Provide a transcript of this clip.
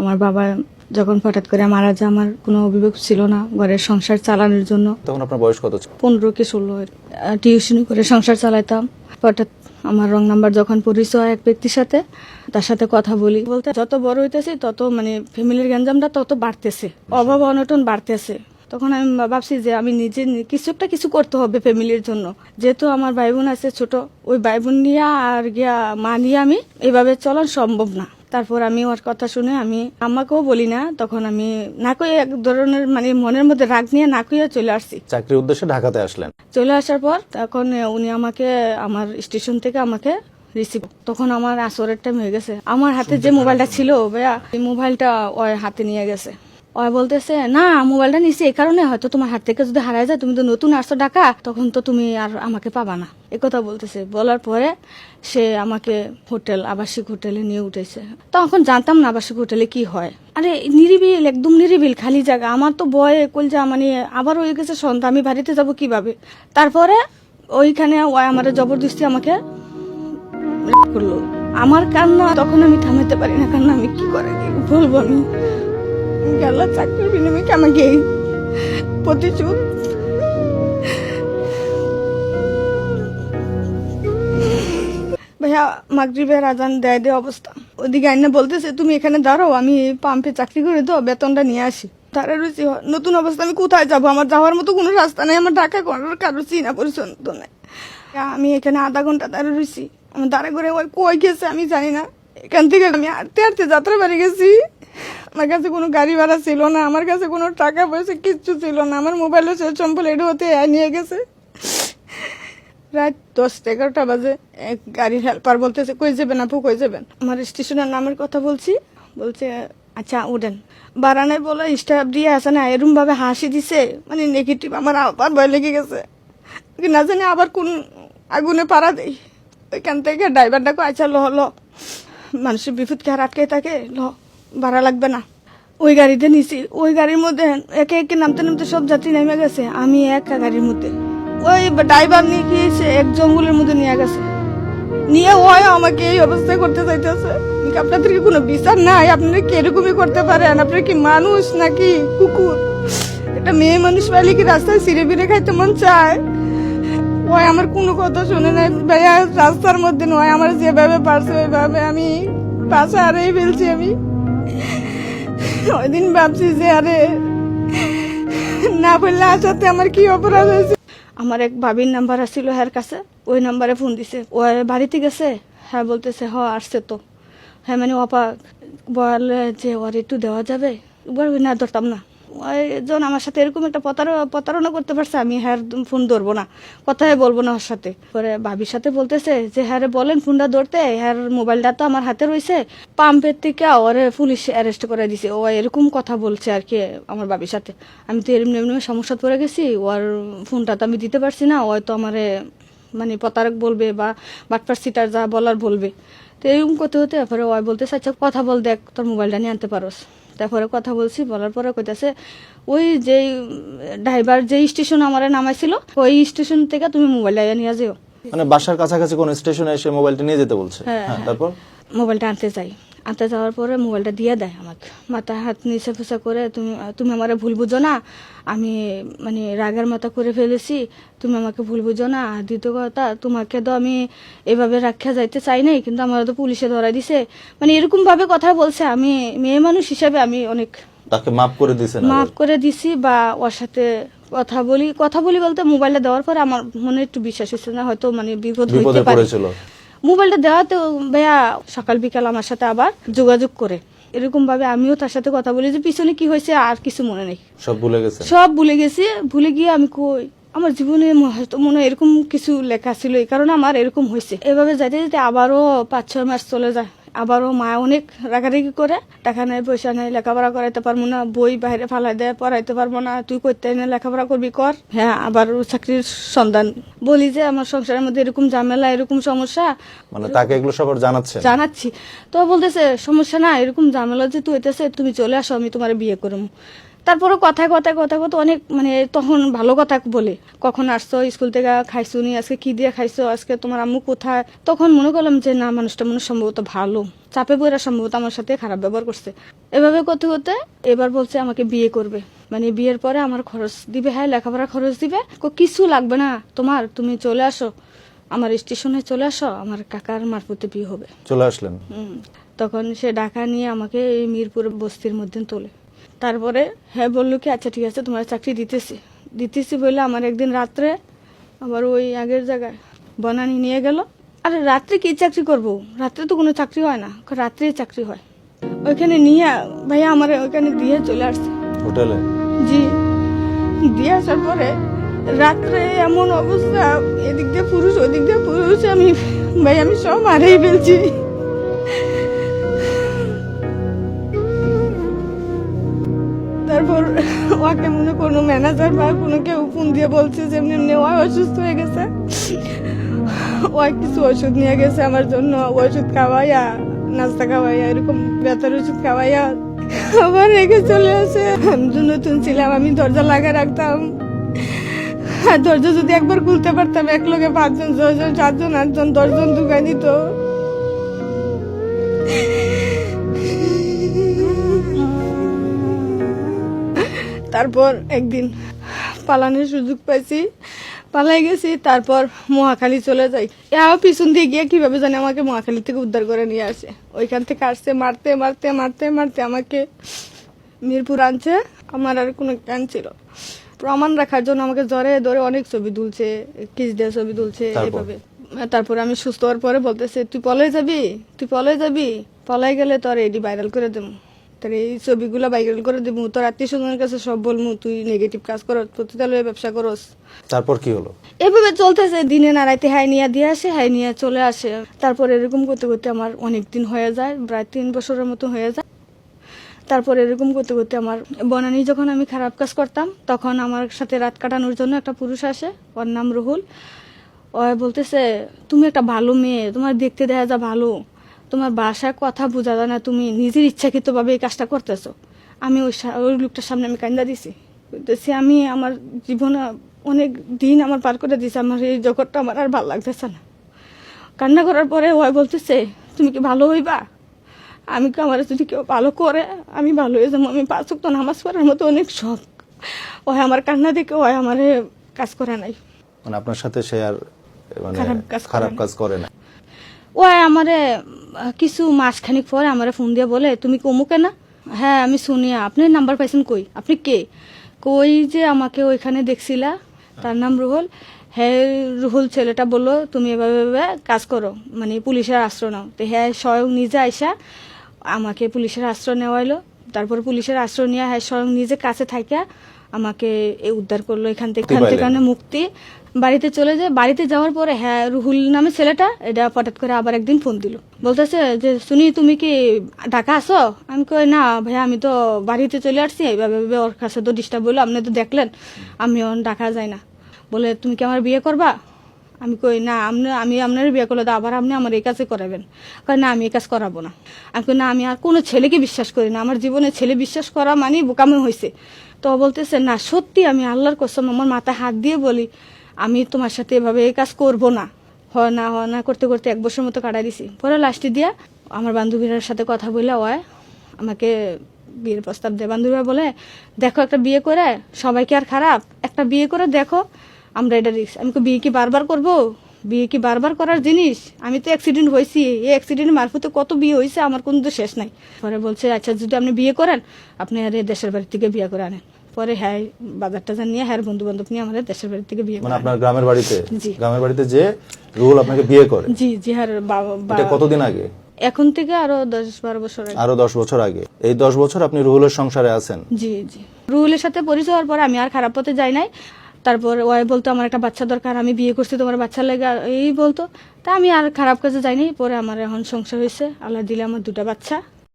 আমার বাবা যখন হঠাৎ করে মারা যায় আমার কোনো অভিযোগ ছিল না ঘরের সংসার চালানোর জন্য। তখন আপনার বয়স কত ছিল? পনেরো কি ষোলো টিউশনি করে সংসার চালাইতাম। হঠাৎ আমার রং নাম্বার যখন পরিচয় এক ব্যক্তির সাথে তার সাথে কথা বলি। বলতে যত বড় হইতেছি তত মানে ফ্যামিলির গ্যাঞ্জামটা তত বাড়তেছে অভাব অনটন বাড়তেছে। তখন আমি ভাবছি যে আমি নিজে কিছু একটা কিছু করতে হবে ফ্যামিলির জন্য। যেহেতু আমার ভাই বোন আছে ছোট ওই ভাই বোন নিয়ে আর গিয়া মা নিয়ে আমি এভাবে চলা সম্ভব না। তারপর আমি ওর কথা শুনে আমি আমাকেও বলি না তখন আমি নাকই এক ধরনের মানে মনের মধ্যে রাগ নিয়ে না কইয়া চলে আসছি। চাকরির উদ্দেশ্যে ঢাকাতে আসলেন? চলে আসার পর তখন উনি আমাকে আমার স্টেশন থেকে আমাকে রিসিভ তখন আমার আসরের টাইম হয়ে গেছে। আমার হাতে যে মোবাইলটা ছিল ভাইয়া এই মোবাইলটা ওর হাতে নিয়ে গেছে। ওই বলতেছে, না, মোবাইলটা নিছি, এই কারণে হয়তো তোমার হাত থেকে যদি হারায় যায়, তুমি তো নতুন আসছো ডাকা তখন তো তুমি আর আমাকে পাবা না। কথা বলতেছে। বলার পরে সে আমাকে হোটেল, আবাসিক হোটেলে নিয়ে উঠেছে। তখন জানতাম না আবাসিক হোটেলে কি হয়। আরে, নিরিবিল, একদম নিরিবিল, খালি জায়গা। আমার তো বয়ে কলজা মানে আবার হয়ে গেছে সন্ধ্যা, আমি বাড়িতে যাব কীভাবে? তারপরে ওইখানে ওই আমার জবরদস্তি আমাকে করল। আমার কান্না, তখন আমি থামাতে পারি না, কান্না আমি কি করে বলব আমি গেল, চাকরির বিনিময়ে কি আমাকে এই প্রতিশোধ। ভাইয়া মাগরিবের আজান দেয় দেয় অবস্থা। ওদিকে আইনা বলতেছে, তুমি এখানে দাঁড়াও, আমি পাম্পে চাকরি করে দাও, বেতনটা নিয়ে আসি। তারা রয়েছে, নতুন অবস্থা, আমি কোথায় যাব? আমার যাওয়ার মতো কোনো রাস্তা নেই, আমার ঢাকা করার কারও চিনা পরিচন্ত নেই। আমি এখানে আধা ঘণ্টা দাঁড়িয়ে রয়েছি। আমার দাঁড়া করে ওই কই গেছে আমি জানি না। এখান থেকে আমি হাঁটতে হাঁটতে যাত্রা বাড়ি গেছি। আমার কাছে কোনো গাড়ি ভাড়া ছিল না, আমার কাছে কোনো টাকা পয়সা কিচ্ছু ছিল না, আমার মোবাইলে সে সম্পল এটা হতে নিয়ে গেছে। রাত দশটা এগারোটা বাজে গাড়ির হেল্পার বলতেছে, কই যাবেন আপু, কই যাবেন? আমার স্টেশনের নামের কথা বলছি, বলছে আচ্ছা উঠেন। বারানায় বলে স্টাফ দিয়ে আসে না এরম ভাবে হাসি দিছে মানে নেগেটিভ আমার আবার ভয় লেগে গেছে। না জানি আবার কোন আগুনে পাড়া দেই। ওইখান থেকে ড্রাইভারটা কো আচ্ছা ল ল। মানুষের বিপদ কি আর আটকে থাকে? ল, ভাড়া লাগবে না। ওই গাড়িতে নিছি। ওই গাড়ির মধ্যে একে একে নামতে নামতে সব যাত্রী নেমে গেছে। আমি একা গাড়ির মধ্যে। ওই ড্রাইভার নিয়ে গিয়েছে এক জঙ্গলের মধ্যে নিয়ে গেছে? নিয়ে ওই আমাকে এই অবস্থায় করতে চাইতেছে আপনাদের কি কোনো বিচার নাই? আপনারা কি এরকমই করতে পারেন? আপনারা কি মানুষ নাকি কুকুর? এটা মেয়ে মানুষ পাইলে কি রাস্তায় সিঁড়ে বিড়ে খাইতে মন চায়? ওই আমার কোনো কথা শুনে নাই। ভাইয়া, রাস্তার মধ্যে নয়, আমার যেভাবে পারছে ওইভাবে আমি পাশে হারিয়ে ফেলছি আমি। ওই দিন ভাবছি যে, আরে, না বললে আসাতে আমার কি অপরাধ হয়েছে? আমার এক ভাবির নাম্বার আসছিল হ্যার কাছে, ওই নাম্বারে ফোন দিছে। ও বাড়িতে গেছে? হ্যাঁ বলতেছে, হ, আসছে তো। হ্যাঁ মানে অপা বলে যে, ওর একটু দেওয়া যাবে? না, ধরতাম না। ওই জন আমার সাথে এরকম একটা প্রতারণা করতে পারছে, আমি হ্যার ফোন ধরবো না। কথাই বলব না ওর সাথে। পরে ভাবির সাথে বলতেছে যে হ্যাঁ বলেন ফোনটা ধরতে, হ্যার মোবাইলটা তো আমার হাতে রয়েছে পাম্পের থেকে ওরে পুলিশ অ্যারেস্ট করে দিছে। ও এরকম কথা বলছে আর কি আমার বাবির সাথে। আমি তো এরম এমনি সমস্যা পড়ে গেছি, ওর ফোনটা তো আমি দিতে পারছি না, ও তো আমারে মানে প্রতারক বলবে বা বাটপার সিটার যা বলার বলবে। তো এরকম করতে হতে তারপরে ওই বলতেছে আচ্ছা কথা বল, দেখ, তোর মোবাইলটা নিয়ে আনতে পারোস। তারপরে কথা বলছি বলার পরে কইতাছে ওই যেই ড্রাইভার যেই স্টেশন আমার নামাইছিল ওই স্টেশন থেকে তুমি মোবাইল আইয়া নিয়ে যেও। মানে বাসার কাছাকাছি কোন স্টেশনে এসে মোবাইলটা নিয়ে যেতে বলছে? হ্যাঁ, হ্যাঁ। তারপর? মোবাইলটা আনতে যাই। আনতে যাওয়ার পরে মোবাইলটা দিয়ে দেয় আমাকে। মাথা হাত নিচে ফুসা করে তুমি তুমি আমার ভুল বুঝো না। আমি মানে রাগের মাথা করে ফেলেছি। তুমি আমাকে ভুল বুঝো না। আর দ্বিতীয় কথা তোমাকে তো আমি এভাবে রাখা যাইতে চাই নাই কিন্তু আমার তো পুলিশে ধরা দিছে। মানে এরকম ভাবে কথা বলছে। আমি মেয়ে মানুষ হিসাবে আমি অনেক তাকে মাফ করে দিছে মাফ করে দিছি বা ওর সাথে কথা বলি। কথা বলি বলতে মোবাইলটা দেওয়ার পরে আমার মনে একটু বিশ্বাস হচ্ছে না হয়তো মানে বিপদ হইতে পারে। মোবাইলটা দেওয়াতে ভাইয়া সকাল বিকাল আমার সাথে আবার যোগাযোগ করে। এরকম ভাবে আমিও তার সাথে কথা বলি যে পিছনে কি হয়েছে আর কিছু মনে নেই। সব ভুলে গেছে? সব ভুলে গেছি। ভুলে গিয়ে আমি কই আমার জীবনে হয়তো মনে হয় এরকম কিছু লেখা ছিল এই কারণে আমার এরকম হয়েছে। এভাবে যাইতে যেতে আবারও পাঁচ ছয় মাস চলে যায়। আবারও মা অনেক রাগারাগি করে টাকা নেয় পয়সা নেয় লেখাপড়া করাইতে পারব না বই বাইরে ফালাই দেয় পড়াইতে পারব না তুই করতে না লেখাপড়া করবি কর। হ্যাঁ আবার চাকরির সন্ধান। বলি যে আমার সংসারের মধ্যে এরকম ঝামেলা এরকম সমস্যা। মানে তাকে এগুলো সব জানাচ্ছে জানাচ্ছি। তো বলতেছে সমস্যা না এরকম ঝামেলা যেহেতু হইতেছে তুমি চলে আসো আমি তোমার বিয়ে করব। তারপরে কথায় কথায় কথা কথা অনেক মানে তখন ভালো কথা বলে। কখন আসছো স্কুল থেকে খাইছো নি আজকে কি দিয়ে খাইছো আজকে তোমার আম্মু কোথায়? তখন মনে করলাম যে না মানুষটা মনে সম্ভবত ভালো। চাপে পড়ে সম্ভবত আমার সাথে খারাপ ব্যবহার করছে। এভাবে করতে করতে এবার বলছে আমাকে বিয়ে করবে। মানে বিয়ের পরে আমার খরচ দিবে হ্যাঁ লেখাপড়া খরচ দিবে। কিছু লাগবে না। তোমার তুমি চলে আসো। আমার স্টেশনে চলে আসো আমার কাকার মারফতে বিয়ে হবে। চলে আসলেন। হুম। তখন সে ডাকা নিয়ে আমাকে এই মিরপুর বস্তির মধ্যে তোলে। তারপরে হ্যাঁ বলল কি আচ্ছা ঠিক আছে তোমার চাকরি দিতেছি। দিতেছি বলে আমার একদিন রাত্রে আবার ওই আগের জায়গায় বনানি নিয়ে গেল। আর রাত্রে কি চাকরি করব? রাত্রে তো কোনো চাকরি হয় না। রাত্রে চাকরি হয়। ওইখানে নিয়ে ভাইয়া আমার ওইখানে দিয়ে চলে আসছে। হোটেলে? জি। দিয়ে আসার পরে রাত্রে এমন অবস্থা এদিক দিয়ে পুরুষ ওদিক দিয়ে পুরুষ আমি ভাই আমি সব হারিয়ে ফেলছি। ওকে মনে কোনো ম্যানেজার বা কোনো কেউ ফোন দিয়ে বলছে যে এমনি এমনি ও অসুস্থ হয়ে গেছে। ও কিছু ওষুধ নিয়ে গেছে আমার জন্য, ওষুধ খাওয়াইয়া, নাস্তা খাওয়াইয়া, এরকম ব্যথার ওষুধ খাওয়াইয়া আবার রেখে চলে আসে। নতুন ছিলাম, আমি দরজা লাগা রাখতাম। আর দরজা যদি একবার খুলতে পারতাম, এক লোকে পাঁচজন ছজন সাতজন, আটজন, দশজন ঢুকাই দিত। তারপর একদিন পালানোর সুযোগ পাইছি। পালাই গেছি তারপর মহাখালী চলে যাই। এও পিছন দিয়ে গিয়ে কীভাবে জানি আমাকে মহাখালী থেকে উদ্ধার করে নিয়ে আসে। ওইখান থেকে আসছে মারতে মারতে মারতে মারতে আমাকে মিরপুর আনছে। আমার আর কোনো জ্ঞান ছিল। প্রমাণ রাখার জন্য আমাকে জ্বরে ধরে অনেক ছবি তুলছে কিস দিয়ে ছবি তুলছে? এভাবে। তারপরে আমি সুস্থ হওয়ার পরে বলতেছে তুই পলাই যাবি? তুই পলাই যাবি? পলাই গেলে তোর এডি ভাইরাল করে দেবো। তোর এই ছবিগুলো ভাইরাল করে দেবো তোর আত্মীয় স্বজনের কাছে সব বলব তুই নেগেটিভ কাজ করস প্রতিতালয়ে ব্যবসা করস। তারপর কি হলো? এভাবে চলতেছে দিনে নাড়াইতে হাই নিয়ে দিয়ে আসে হাই নিয়ে চলে আসে। তারপর এরকম করতে করতে আমার অনেক দিন হয়ে যায় প্রায় তিন বছরের মতো হয়ে যায়। তারপর এরকম করতে করতে আমার বনানি যখন আমি খারাপ কাজ করতাম তখন আমার সাথে রাত কাটানোর জন্য একটা পুরুষ আসে ওর নাম রুহুল। ও বলতেছে তুমি একটা ভালো মেয়ে তোমার দেখতে দেখা যা ভালো। তোমার বাসায় কথা বোঝা যায় না তুমি নিজের ইচ্ছাকৃতভাবে এই কাজটা করতেছো। আমি ওই সা- ওই লোকটার সামনে আমি কান্দা দিছি। বলতেছি আমি আমার জীবনে অনেক দিন আমার পার করে দিয়েছি আমার এই জগৎটা আমার আর ভালো লাগতেছে না। কান্না করার পরে ওই বলতেছে তুমি কি ভালো হইবা? আমি কি আমার যদি কেউ ভালো করে আমি ভালো হয়ে যাব। আমি পাঁচ ওয়াক্ত নামাজ পড়ার মতো অনেক শখ। ওই আমার কান্না দেখে ওই আমার কাজ করে নাই। মানে আপনার সাথে সে আর মানে খারাপ কাজ করে না। ও আমারে, কিছু মাসখানিক পরে আমারে ফোন দিয়ে বলে, তুমি কি অমুকে না? হ্যাঁ আমি শুনিয়া আপনি নাম্বার পাইছেন কই? আপনি কে? কই যে আমাকে ওইখানে দেখছিলা, তার নাম রুহুল। হ্যাঁ রুহুল, ছেলেটা বলল, তুমি এভাবে এভাবে কাজ করো মানে পুলিশের আশ্রয় নাও। তো হ্যাঁ স্বয়ং নিজে আইসা আমাকে পুলিশের আশ্রয় নেওয়াইলো। তারপর পুলিশের আশ্রয় নিয়ে হ্যাঁ স্বয়ং নিজে কাছে থাকিয়া আমাকে এ উদ্ধার করল এখান থেকে এখান থেকে। মুক্তি। বাড়িতে চলে যায় বাড়িতে যাওয়ার পরে হ্যাঁ রুহুল নামে ছেলেটা এটা হঠাৎ করে আবার একদিন ফোন দিল। বলতেছে যে শুনি তুমি কি ঢাকা আসো আমি কই না ভাইয়া আমি তো বাড়িতে চলে আসছি এইভাবে ওর কাছে তো ডিস্টার্ব বলল আপনি তো দেখলেন আমি অন ঢাকা যাই না। বলে তুমি কি আমার বিয়ে করবা? আমি কই না আপনি আমি আপনার বিয়ে করলে তো আবার আপনি আমার এই কাজে করাবেন। কারণ না আমি এই কাজ করাবো না। আমি কই না আমি আর কোনো ছেলেকে বিশ্বাস করি না আমার জীবনে ছেলে বিশ্বাস করা মানে বোকামি হয়েছে তো বলতেছে, না, সত্যি আমি আল্লাহর কসম আমার মাথায় হাত দিয়ে বলি, আমি তোমার সাথে এভাবে এই কাজ করব না। হয় না হয় না, করতে করতে এক বছর মতো কাটা দিছি। পরে লাস্টে দিয়া আমার বান্ধবীর সাথে কথা বলে ওয় আমাকে বিয়ের প্রস্তাব দেয়। বান্ধবীরা বলে, দেখো, একটা বিয়ে করে সবাই কি আর খারাপ, একটা বিয়ে করে দেখো, আমরা এটা রিক্স আমি বিয়ে কি বারবার করব? বিয়ে কি বারবার করার জিনিস? আমি তো অ্যাক্সিডেন্ট হয়েছি। এই অ্যাক্সিডেন্ট মারফতে কত বিয়ে হয়েছে আমার কোনো তো শেষ নাই। পরে বলছে আচ্ছা যদি আপনি বিয়ে করেন আপনি আর দেশের বাড়ি থেকে বিয়ে করে আনেন। পরে হ্যাঁ বাজার টাজার নিয়ে হ্যাঁ বন্ধু বান্ধব নিয়ে আমাদের দেশের বাড়ি থেকে বিয়ে মানে আপনার গ্রামের বাড়িতে? জি। গ্রামের বাড়িতে যে রুহুল আপনাকে বিয়ে করে? জি জি হ্যাঁ বাবা এটা কতদিন আগে? এখন থেকে আরও দশ বারো বছর আগে। আরও দশ বছর আগে। এই দশ বছর আপনি রুহুলের সংসারে আছেন? জি জি। রুহুলের সাথে পরিচয় হওয়ার পর আমি আর খারাপ পথে যাই নাই। তারপর ওয়াই বলতো, আমার একটা বাচ্চা দরকার, আমি বিয়ে করছি তোমার বাচ্চা লেগে। এই বলতো। তা আমি আর খারাপ কাজে যাইনি, পরে আমার এখন সংসার হয়েছে আল্লাহ দিলে আমার দুটা বাচ্চা।